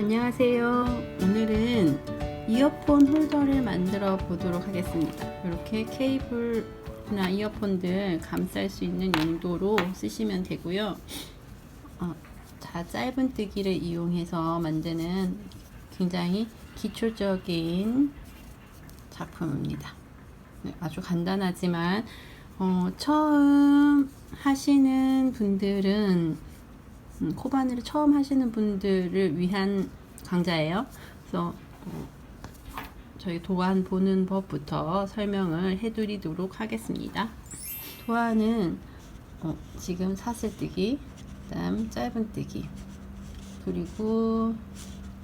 안녕하세요. 오늘은 이어폰 홀더를 만들어 보도록 하겠습니다. 이렇게 케이블이나 이어폰들 감쌀 수 있는 용도로 쓰시면 되고요. 어, 자, 짧은뜨기를 이용해서 만드는 굉장히 기초적인 작품입니다. 네, 아주 간단하지만 어, 처음 하시는 분들은 음, 코바늘을 처음 하시는 분들을 위한 강좌예요. 그래서 어, 저희 도안 보는 법부터 설명을 해드리도록 하겠습니다. 도안은 어, 지금 사슬뜨기, 그다음 짧은뜨기, 그리고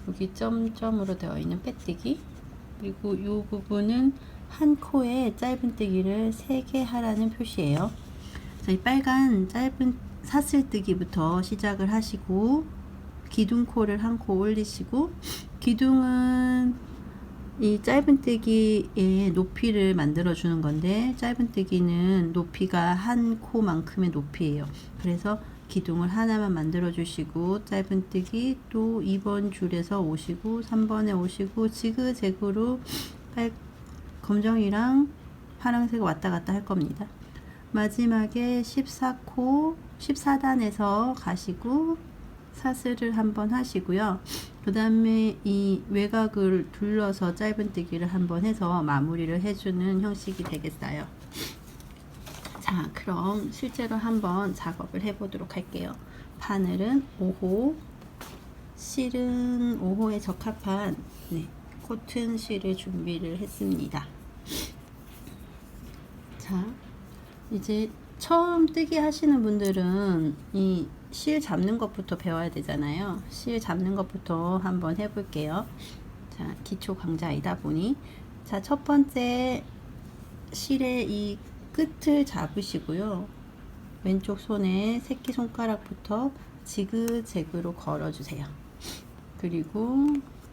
여기 점점으로 되어 있는 빼뜨기, 그리고 이 부분은 한 코에 짧은뜨기를 3개 하라는 표시예요. 자, 이 빨간 짧은 사슬뜨기부터 시작을 하시고 기둥코를 한 코 올리시고 기둥은 이 짧은뜨기의 높이를 만들어 주는 건데 짧은뜨기는 높이가 한 코만큼의 높이예요. 그래서 기둥을 하나만 만들어 주시고 짧은뜨기 또 2번 줄에서 오시고 3번에 오시고 지그재그로 빨 검정이랑 파란색 왔다 갔다 할 겁니다. 마지막에 14코 14단에서 가시고 사슬을 한번 하시고요. 그 다음에 이 외곽을 둘러서 짧은뜨기를 한번 해서 마무리를 해주는 형식이 되겠어요. 자, 그럼 실제로 한번 작업을 해보도록 할게요. 바늘은 5호, 실은 5호에 적합한 네, 코튼 실을 준비를 했습니다. 자, 이제 처음 뜨기 하시는 분들은 이 실 잡는 것부터 배워야 되잖아요. 실 잡는 것부터 한번 해볼게요. 자, 기초 강좌이다 보니. 자, 첫 번째 실의 이 끝을 잡으시고요. 왼쪽 손에 새끼손가락부터 지그재그로 걸어주세요. 그리고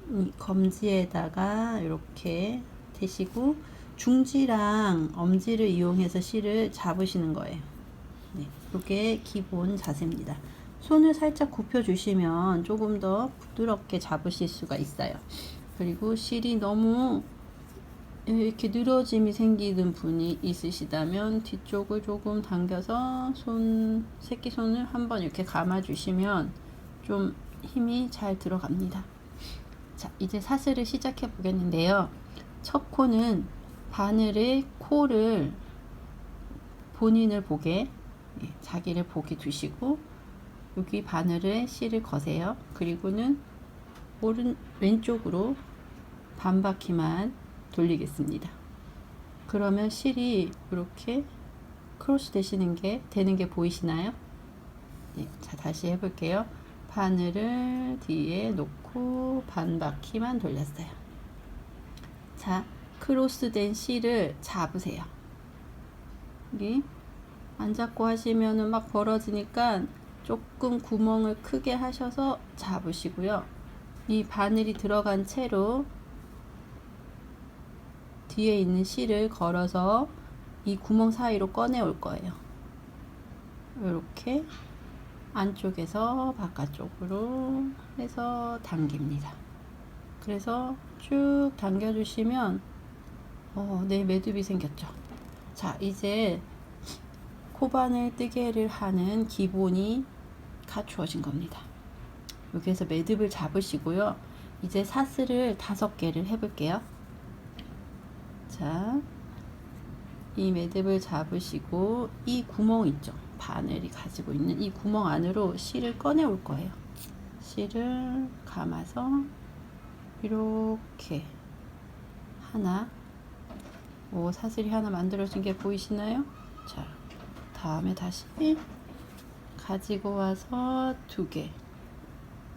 이 검지에다가 이렇게 대시고 중지랑 엄지를 이용해서 실을 잡으시는 거예요. 네, 이게 기본 자세입니다. 손을 살짝 굽혀 주시면 조금 더 부드럽게 잡으실 수가 있어요. 그리고 실이 너무 이렇게 늘어짐이 생기는 분이 있으시다면 뒤쪽을 조금 당겨서 손 새끼 손을 한번 이렇게 감아 주시면 좀 힘이 잘 들어갑니다. 자, 이제 사슬을 시작해 보겠는데요. 첫 코는 바늘의 코를 본인을 보게 예, 자기를 보게 두시고 여기 바늘에 실을 거세요. 그리고는 오른 왼쪽으로 반 바퀴만 돌리겠습니다. 그러면 실이 이렇게 크로스 되시는 게 되는 게 보이시나요? 예, 자 다시 해볼게요. 바늘을 뒤에 놓고 반 바퀴만 돌렸어요. 자 크로스된 실을 잡으세요. 여기 안 잡고 하시면은 막 벌어지니까 조금 구멍을 크게 하셔서 잡으시고요. 이 바늘이 들어간 채로 뒤에 있는 실을 걸어서 이 구멍 사이로 꺼내 올 거예요. 이렇게 안쪽에서 바깥쪽으로 해서 당깁니다. 그래서 쭉 당겨주시면 어, 네, 매듭이 생겼죠. 자, 이제 코바늘 뜨개를 하는 기본이 갖추어진 겁니다. 여기에서 매듭을 잡으시고요. 이제 사슬을 다섯 개를 해볼게요. 자, 이 매듭을 잡으시고 이 구멍 있죠. 바늘이 가지고 있는 이 구멍 안으로 실을 꺼내 올 거예요. 실을 감아서 이렇게 하나 오 사슬이 하나 만들어진 게 보이시나요? 자 다음에 다시 가지고 와서 두 개.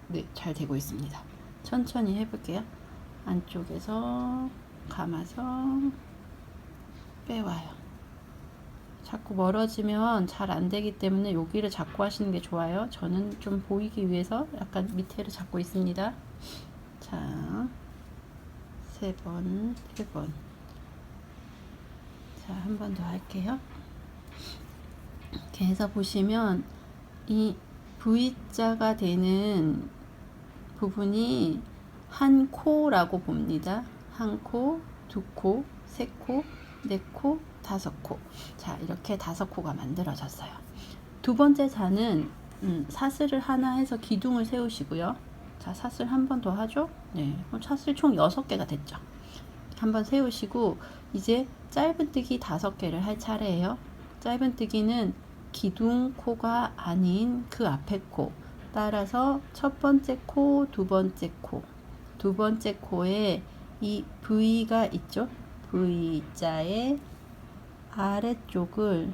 네, 잘 되고 있습니다. 천천히 해볼게요. 안쪽에서 감아서 빼와요. 자꾸 멀어지면 잘 안 되기 때문에 여기를 잡고 하시는 게 좋아요. 저는 좀 보이기 위해서 약간 밑에를 잡고 있습니다. 자, 세 번, 세 번. 자, 한 번 더 할게요. 이렇게 해서 보시면 이 V자가 되는 부분이 한 코라고 봅니다. 한 코, 두 코, 세 코, 네 코, 다섯 코. 자, 이렇게 다섯 코가 만들어졌어요. 두 번째 잔은 음, 사슬을 하나 해서 기둥을 세우시고요. 자, 사슬 한 번 더 하죠? 네. 그럼 사슬 총 여섯 개가 됐죠. 한번 세우시고 이제 짧은뜨기 다섯 개를 할 차례예요. 짧은뜨기는 기둥 코가 아닌 그 앞에 코. 따라서 첫 번째 코, 두 번째 코. 두 번째 코에 이 V가 있죠? V자의 아래쪽을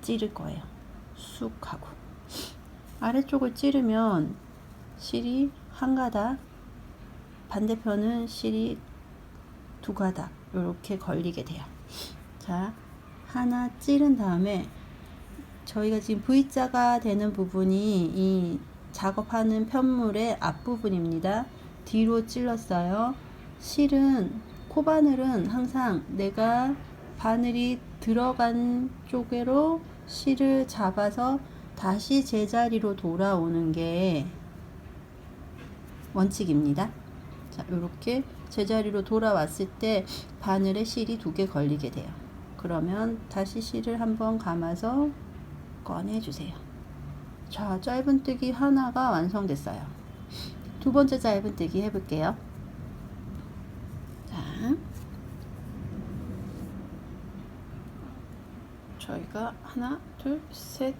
찌를 거예요. 쑥 하고. 아래쪽을 찌르면 실이 한 가닥, 반대편은 실이 두 가닥, 이렇게 걸리게 돼요. 자, 하나 찌른 다음에 저희가 지금 V자가 되는 부분이 이 작업하는 편물의 앞부분입니다. 뒤로 찔렀어요. 실은 코바늘은 항상 내가 바늘이 들어간 쪽으로 실을 잡아서 다시 제자리로 돌아오는 게 원칙입니다. 자, 이렇게 제자리로 돌아왔을 때 바늘에 실이 두 개 걸리게 돼요. 그러면 다시 실을 한번 감아서 꺼내주세요. 자, 짧은뜨기 하나가 완성됐어요. 두 번째 짧은뜨기 해볼게요. 자, 저희가 하나, 둘, 셋,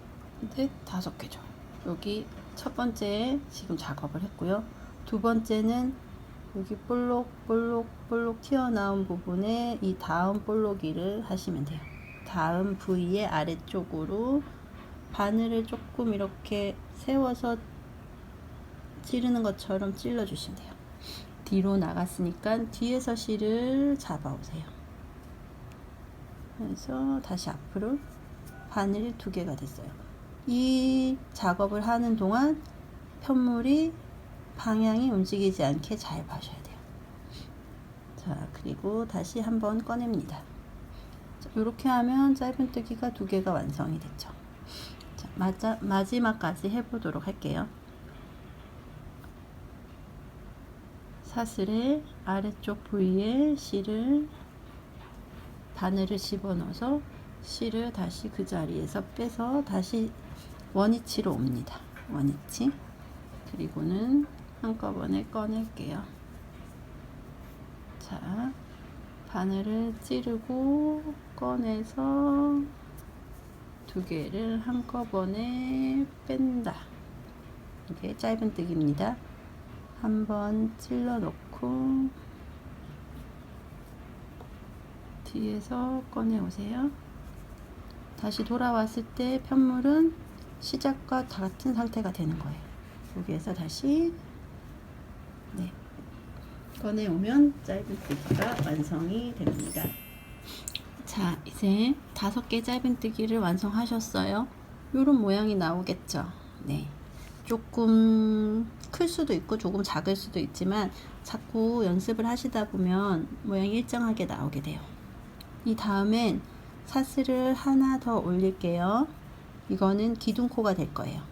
넷, 다섯 개죠. 여기 첫 번째 지금 작업을 했고요. 두 번째는 여기 볼록 볼록 볼록 튀어나온 부분에 이 다음 볼록이를 하시면 돼요. 다음 부위의 아래쪽으로 바늘을 조금 이렇게 세워서 찌르는 것처럼 찔러 주시면 돼요. 뒤로 나갔으니까 뒤에서 실을 잡아오세요. 그래서 다시 앞으로 바늘이 두 개가 됐어요. 이 작업을 하는 동안 편물이 방향이 움직이지 않게 잘 봐셔야 돼요. 자, 그리고 다시 한번 꺼냅니다. 자, 이렇게 하면 짧은뜨기가 두 개가 완성이 됐죠. 자, 마자, 마지막까지 해보도록 할게요. 사슬의 아래쪽 부위에 실을 바늘을 집어넣어서 실을 다시 그 자리에서 빼서 다시 원위치로 옵니다. 원위치. 그리고는 한꺼번에 꺼낼게요. 자, 바늘을 찌르고 꺼내서 두 개를 한꺼번에 뺀다. 이게 짧은 뜨기입니다. 한번 찔러 놓고 뒤에서 꺼내 오세요. 다시 돌아왔을 때 편물은 시작과 같은 상태가 되는 거예요. 여기에서 다시 네. 꺼내 오면 짧은뜨기가 완성이 됩니다. 자, 이제 다섯 개 짧은뜨기를 완성하셨어요. 이런 모양이 나오겠죠. 네. 조금 클 수도 있고 조금 작을 수도 있지만 자꾸 연습을 하시다 보면 모양이 일정하게 나오게 돼요. 이 다음엔 사슬을 하나 더 올릴게요. 이거는 기둥코가 될 거예요.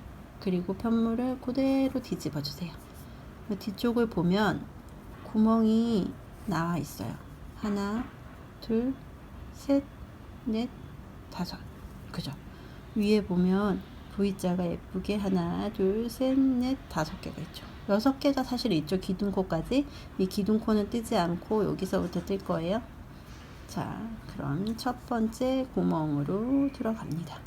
그리고 편물을 그대로 뒤집어 주세요. 그 뒤쪽을 보면 구멍이 나와 있어요. 하나, 둘, 셋, 넷, 다섯. 그죠? 위에 보면 V자가 예쁘게 하나, 둘, 셋, 넷, 다섯 개가 있죠. 여섯 개가 사실 있죠. 기둥코까지. 이 기둥코는 뜨지 않고 여기서부터 뜰 거예요. 자, 그럼 첫 번째 구멍으로 들어갑니다.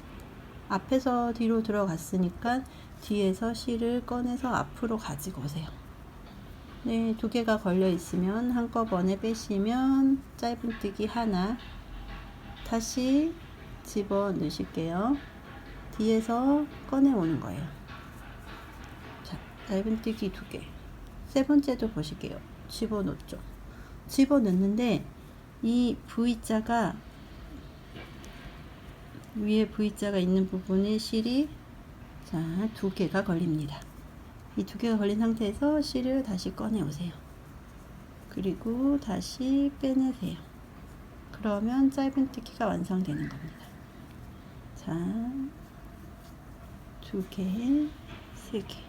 앞에서 뒤로 들어갔으니까 뒤에서 실을 꺼내서 앞으로 가지고 오세요. 네, 두 개가 걸려 있으면 한꺼번에 빼시면 짧은뜨기 하나 다시 집어 넣으실게요. 뒤에서 꺼내 오는 거예요. 자, 짧은뜨기 두 개. 세 번째도 보실게요. 집어 넣죠. 집어 넣는데 이 V자가 위에 V자가 있는 부분에 실이 자, 두 개가 걸립니다. 이 두 개가 걸린 상태에서 실을 다시 꺼내 오세요. 그리고 다시 빼내세요. 그러면 짧은뜨기가 완성되는 겁니다. 자, 두 개, 세 개.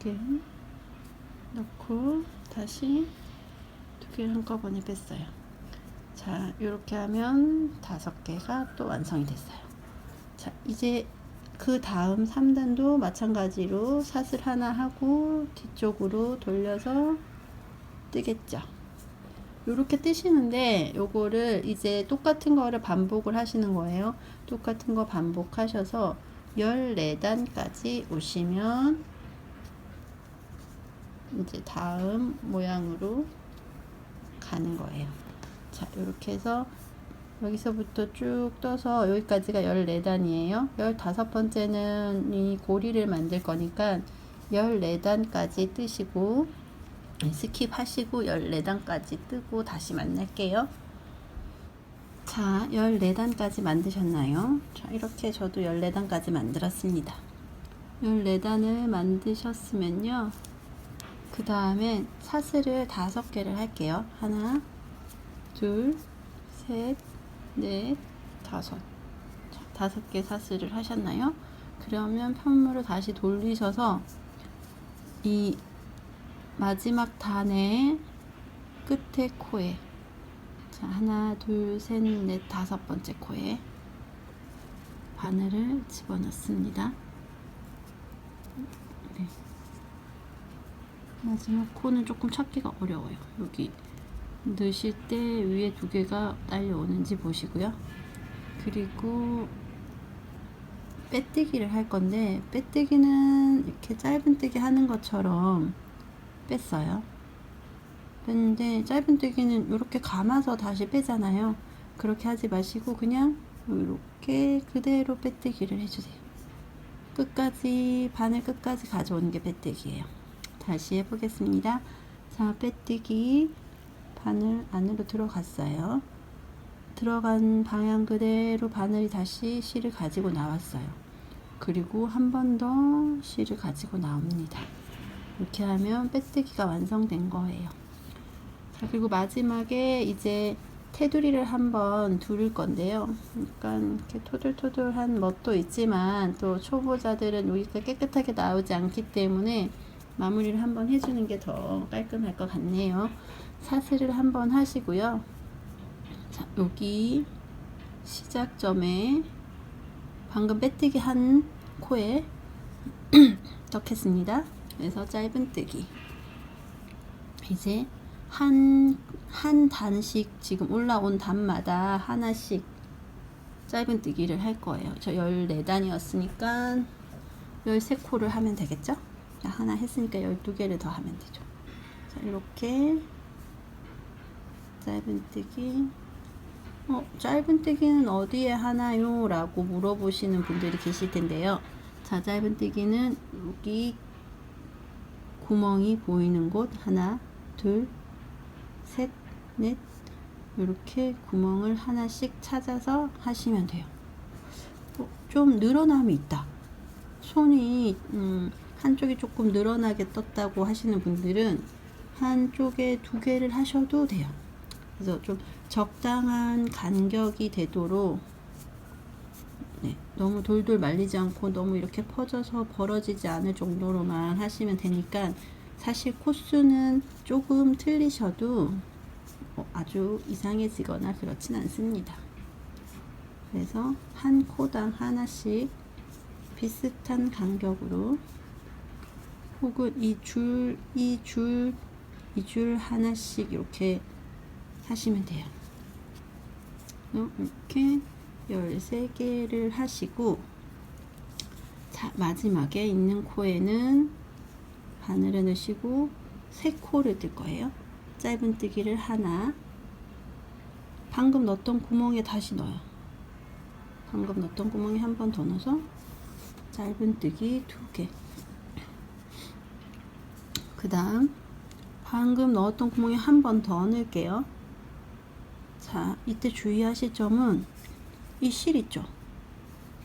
개 넣고 다시 두 개를 한꺼번에 뺐어요. 자, 이렇게 하면 다섯 개가 또 완성이 됐어요. 자, 이제 그 다음 3단도 마찬가지로 사슬 하나 하고 뒤쪽으로 돌려서 뜨겠죠. 이렇게 뜨시는데 요거를 이제 똑같은 거를 반복을 하시는 거예요. 똑같은 거 반복하셔서 14단까지 오시면 이제 다음 모양으로 가는 거예요. 자, 이렇게 해서 여기서부터 쭉 떠서 여기까지가 14단이에요. 15번째는 이 고리를 만들 거니까 14단까지 뜨시고 스킵하시고 14단까지 뜨고 다시 만날게요. 자, 14단까지 만드셨나요? 자, 이렇게 저도 14단까지 만들었습니다. 14단을 만드셨으면요. 그 다음에 사슬을 다섯 개를 할게요. 하나, 둘, 셋, 넷, 다섯. 자, 다섯 개 사슬을 하셨나요? 그러면 편물을 다시 돌리셔서 이 마지막 단의 끝에 코에 자, 하나, 둘, 셋, 넷, 다섯 번째 코에 바늘을 집어넣습니다. 네. 마지막 코는 조금 찾기가 어려워요. 여기 넣으실 때 위에 두 개가 딸려오는지 보시고요. 그리고 빼뜨기를 할 건데 빼뜨기는 이렇게 짧은 뜨기 하는 것처럼 뺐어요. 뺐는데 짧은 뜨기는 이렇게 감아서 다시 빼잖아요. 그렇게 하지 마시고 그냥 이렇게 그대로 빼뜨기를 해주세요. 끝까지 바늘 끝까지 가져오는 게 빼뜨기예요. 다시 해보겠습니다. 자, 빼뜨기 바늘 안으로 들어갔어요. 들어간 방향 그대로 바늘이 다시 실을 가지고 나왔어요. 그리고 한 번 더 실을 가지고 나옵니다. 이렇게 하면 빼뜨기가 완성된 거예요. 자, 그리고 마지막에 이제 테두리를 한번 두를 건데요. 그러니까 이렇게 토들토들한 멋도 있지만 또 초보자들은 여기가 깨끗하게 나오지 않기 때문에 마무리를 한번 해주는 게 더 깔끔할 것 같네요. 사슬을 한번 하시고요. 자, 여기 시작점에 방금 빼뜨기 한 코에 넣겠습니다. 그래서 짧은뜨기. 이제 한, 한 단씩 지금 올라온 단마다 하나씩 짧은뜨기를 할 거예요. 저 14단이었으니까 13코를 하면 되겠죠? 자, 하나 했으니까 12개를 더 하면 되죠. 자, 이렇게 짧은뜨기 어, 짧은뜨기는 어디에 하나요? 라고 물어보시는 분들이 계실 텐데요. 자, 짧은뜨기는 여기 구멍이 보이는 곳 하나, 둘, 셋, 넷 이렇게 구멍을 하나씩 찾아서 하시면 돼요. 어, 좀 늘어남이 있다. 손이 음, 한쪽이 조금 늘어나게 떴다고 하시는 분들은 한쪽에 두 개를 하셔도 돼요. 그래서 좀 적당한 간격이 되도록 네, 너무 돌돌 말리지 않고 너무 이렇게 퍼져서 벌어지지 않을 정도로만 하시면 되니까 사실 코수는 조금 틀리셔도 뭐 아주 이상해지거나 그렇진 않습니다. 그래서 한 코당 하나씩 비슷한 간격으로 혹은 이 줄, 이 줄, 이 줄 하나씩 이렇게 하시면 돼요. 이렇게 13개를 하시고 자, 마지막에 있는 코에는 바늘을 넣으시고 세 코를 뜰 거예요. 짧은 뜨기를 하나 방금 넣었던 구멍에 다시 넣어요. 방금 넣었던 구멍에 한 번 더 넣어서 짧은 뜨기 두 개. 그 다음 방금 넣었던 구멍에 한 번 더 넣을게요. 자, 이때 주의하실 점은 이 실 있죠?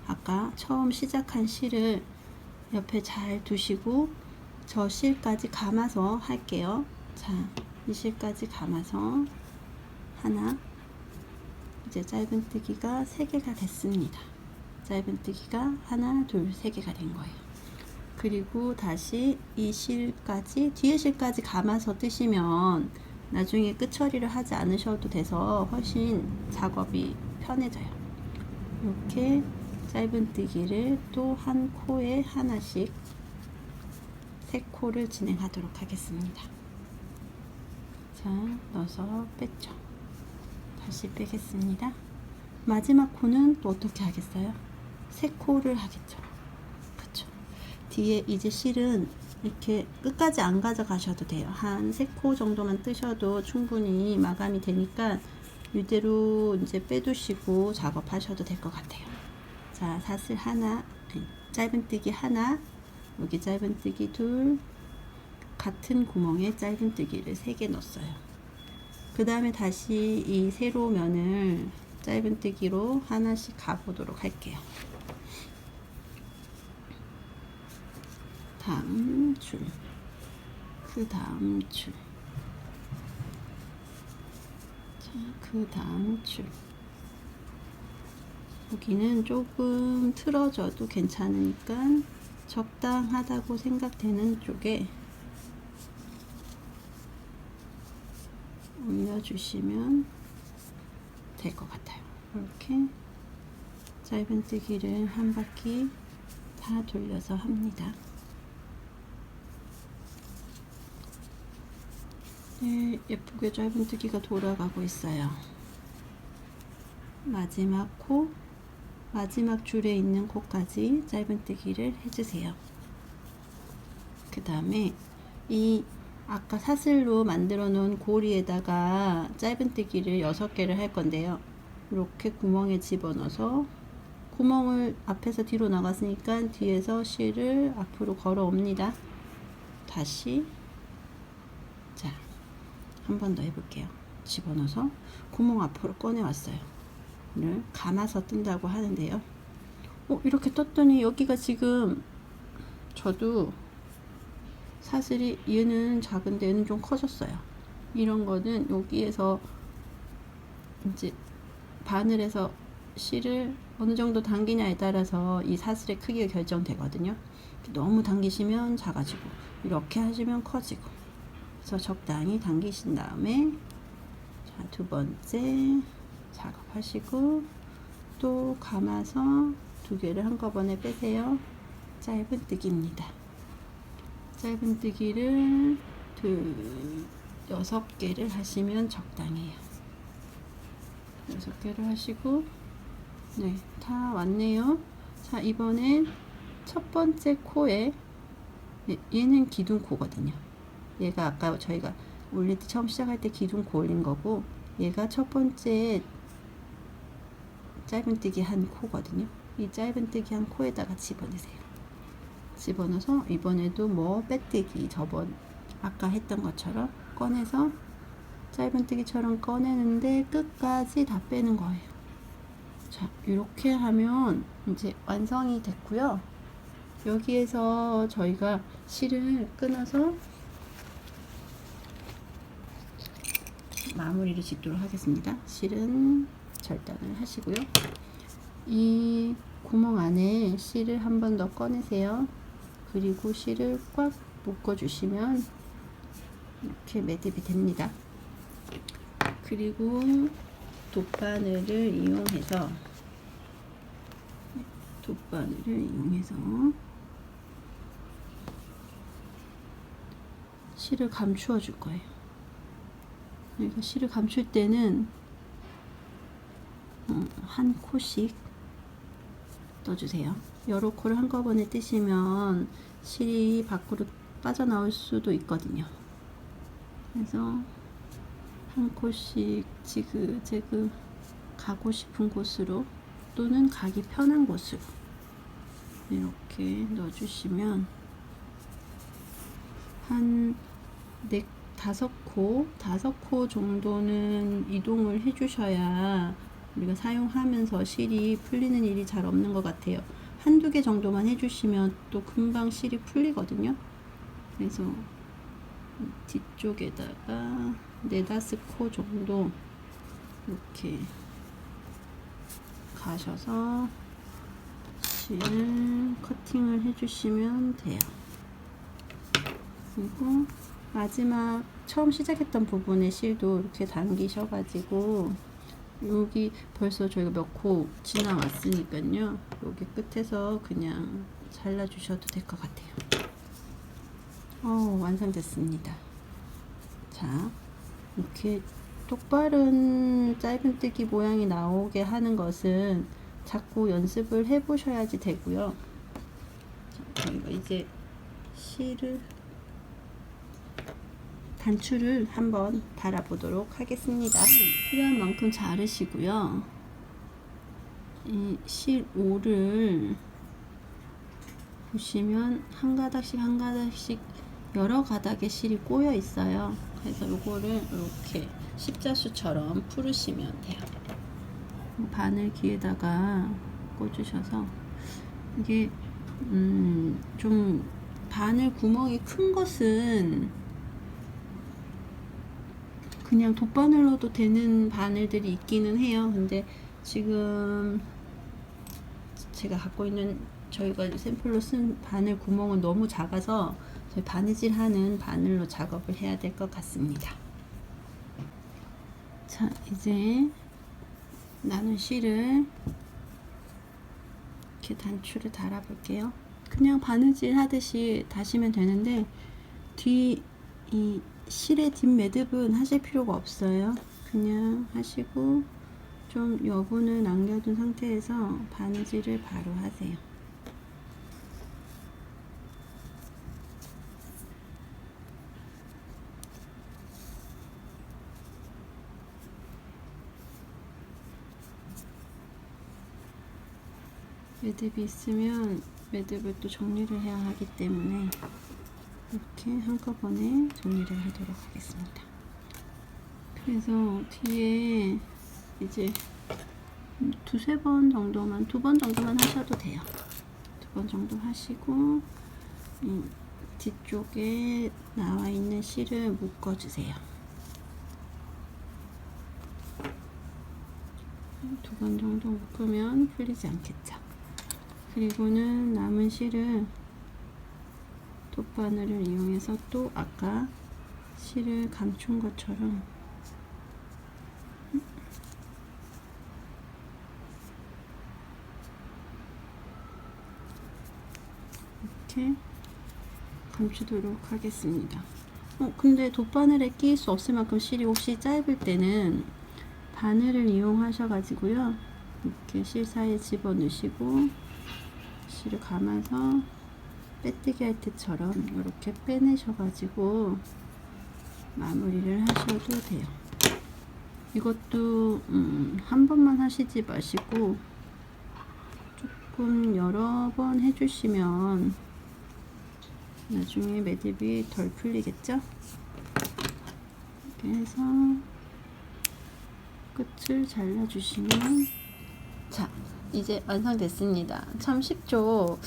아까 처음 시작한 실을 옆에 잘 두시고 저 실까지 감아서 할게요. 자, 이 실까지 감아서 하나 이제 짧은뜨기가 3개가 됐습니다. 짧은뜨기가 하나, 둘, 세 개가 된 거예요. 그리고 다시 이 실까지 뒤에 실까지 감아서 뜨시면 나중에 끝 처리를 하지 않으셔도 돼서 훨씬 작업이 편해져요. 이렇게 짧은뜨기를 또 한 코에 하나씩 세 코를 진행하도록 하겠습니다. 자, 넣어서 뺐죠. 다시 빼겠습니다. 마지막 코는 또 어떻게 하겠어요? 세 코를 하겠죠. 그쵸. 뒤에 이제 실은 이렇게 끝까지 안 가져가셔도 돼요. 한세코 정도만 뜨셔도 충분히 마감이 되니까 이대로 이제 빼두시고 작업하셔도 될 것 같아요. 자, 사슬 하나, 아니, 짧은뜨기 하나, 여기 짧은뜨기 둘, 같은 구멍에 짧은뜨기를 세개 넣었어요. 그 다음에 다시 이 세로 면을 짧은뜨기로 하나씩 가보도록 할게요. 다음 줄, 그 다음 줄, 자, 그 다음 줄. 여기는 조금 틀어져도 괜찮으니까 적당하다고 생각되는 쪽에 올려주시면 될 것 같아요. 이렇게 짧은 뜨기를 한 바퀴 다 돌려서 합니다. 네, 예쁘게 짧은뜨기가 돌아가고 있어요. 마지막 코, 마지막 줄에 있는 코까지 짧은뜨기를 해주세요. 그 다음에 이 아까 사슬로 만들어 놓은 고리에다가 짧은뜨기를 6개를 할 건데요. 이렇게 구멍에 집어넣어서 구멍을 앞에서 뒤로 나갔으니까 뒤에서 실을 앞으로 걸어 옵니다. 다시 자, 한 번 더 해볼게요. 집어넣어서 구멍 앞으로 꺼내 왔어요. 를 감아서 뜬다고 하는데요. 어, 이렇게 떴더니 여기가 지금 저도 사슬이 얘는 작은데 얘는 좀 커졌어요. 이런 거는 여기에서 이제 바늘에서 실을 어느 정도 당기냐에 따라서 이 사슬의 크기가 결정되거든요. 너무 당기시면 작아지고 이렇게 하시면 커지고 그래서 적당히 당기신 다음에 자, 두 번째 작업하시고 또 감아서 두 개를 한꺼번에 빼세요. 짧은 뜨기입니다. 짧은 뜨기를 두 여섯 개를 하시면 적당해요. 여섯 개를 하시고 네, 다 왔네요. 자, 이번엔 첫 번째 코에 네, 얘는 기둥 코거든요. 얘가 아까 저희가 올릴 때 처음 시작할 때 기둥코 올린 거고 얘가 첫 번째 짧은뜨기 한 코거든요. 이 짧은뜨기 한 코에다가 집어넣으세요. 집어넣어서 이번에도 뭐 빼뜨기 저번 아까 했던 것처럼 꺼내서 짧은뜨기처럼 꺼내는데 끝까지 다 빼는 거예요. 자, 이렇게 하면 이제 완성이 됐고요. 여기에서 저희가 실을 끊어서 마무리를 짓도록 하겠습니다. 실은 절단을 하시고요. 이 구멍 안에 실을 한 번 더 꺼내세요. 그리고 실을 꽉 묶어주시면 이렇게 매듭이 됩니다. 그리고 돗바늘을 이용해서 돗바늘을 이용해서 실을 감추어 줄 거예요. 그러니까 실을 감출 때는 음, 한 코씩 떠주세요. 여러 코를 한꺼번에 뜨시면 실이 밖으로 빠져나올 수도 있거든요. 그래서 한 코씩 지그재그 가고 싶은 곳으로 또는 가기 편한 곳으로 이렇게 넣어주시면 한 네, 다섯 코, 다섯 코 정도는 이동을 해주셔야 우리가 사용하면서 실이 풀리는 일이 잘 없는 것 같아요. 한두 개 정도만 해주시면 또 금방 실이 풀리거든요. 그래서 뒤쪽에다가 네다섯 코 정도 이렇게 가셔서 실 커팅을 해주시면 돼요. 그리고 마지막 처음 시작했던 부분에 실도 이렇게 당기셔가지고 여기 벌써 저희가 몇 코 지나왔으니까요. 여기 끝에서 그냥 잘라주셔도 될 것 같아요. 어, 완성됐습니다. 자, 이렇게 똑바른 짧은뜨기 모양이 나오게 하는 것은 자꾸 연습을 해보셔야지 되고요. 자, 저희가 이제 실을 단추를 한번 달아보도록 하겠습니다. 필요한 만큼 자르시고요. 이실 5를 보시면 한 가닥씩 한 가닥씩 여러 가닥의 실이 꼬여 있어요. 그래서 요거를 이렇게 십자수처럼 풀으시면 돼요. 바늘 귀에다가 꽂으셔서 이게 음, 좀 바늘 구멍이 큰 것은 그냥 돗바늘로도 되는 바늘들이 있기는 해요. 근데 지금 제가 갖고 있는 저희가 샘플로 쓴 바늘 구멍은 너무 작아서 저희 바느질 하는 바늘로 작업을 해야 될 것 같습니다. 자, 이제 나눈 실을 이렇게 단추를 달아 볼게요. 그냥 바느질 하듯이 다시면 되는데 뒤이 실의 뒷 매듭은 하실 필요가 없어요. 그냥 하시고 좀 여분을 남겨둔 상태에서 바느질을 바로 하세요. 매듭이 있으면 매듭을 또 정리를 해야 하기 때문에 이렇게 한꺼번에 정리를 하도록 하겠습니다. 그래서 뒤에 이제 두세 번 정도만, 두 번 정도만 하셔도 돼요. 두 번 정도 하시고, 이 뒤쪽에 나와 있는 실을 묶어주세요. 두 번 정도 묶으면 풀리지 않겠죠. 그리고는 남은 실을 돗바늘을 이용해서 또 아까 실을 감춘 것처럼 이렇게 감추도록 하겠습니다. 어, 근데 돗바늘에 끼일 수 없을 만큼 실이 혹시 짧을 때는 바늘을 이용하셔가지고요. 이렇게 실 사이에 집어 넣으시고 실을 감아서 빼뜨기 할 때처럼 이렇게 빼내셔가지고 마무리를 하셔도 돼요. 이것도 음, 한 번만 하시지 마시고 조금 여러 번 해주시면 나중에 매듭이 덜 풀리겠죠? 이렇게 해서 끝을 잘라주시면 자 이제 완성됐습니다. 참 쉽죠?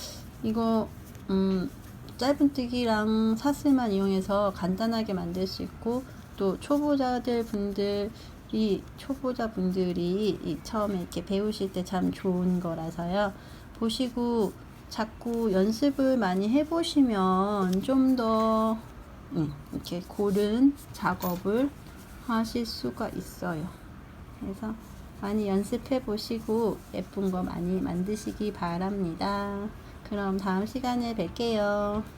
이거 음, 짧은뜨기랑 사슬만 이용해서 간단하게 만들 수 있고 또 초보자들 분들이 초보자 분들이 이 처음에 이렇게 배우실 때 참 좋은 거라서요. 보시고 자꾸 연습을 많이 해보시면 좀더 음, 이렇게 고른 작업을 하실 수가 있어요. 그래서 많이 연습해 보시고 예쁜 거 많이 만드시기 바랍니다. 그럼 다음 시간에 뵐게요.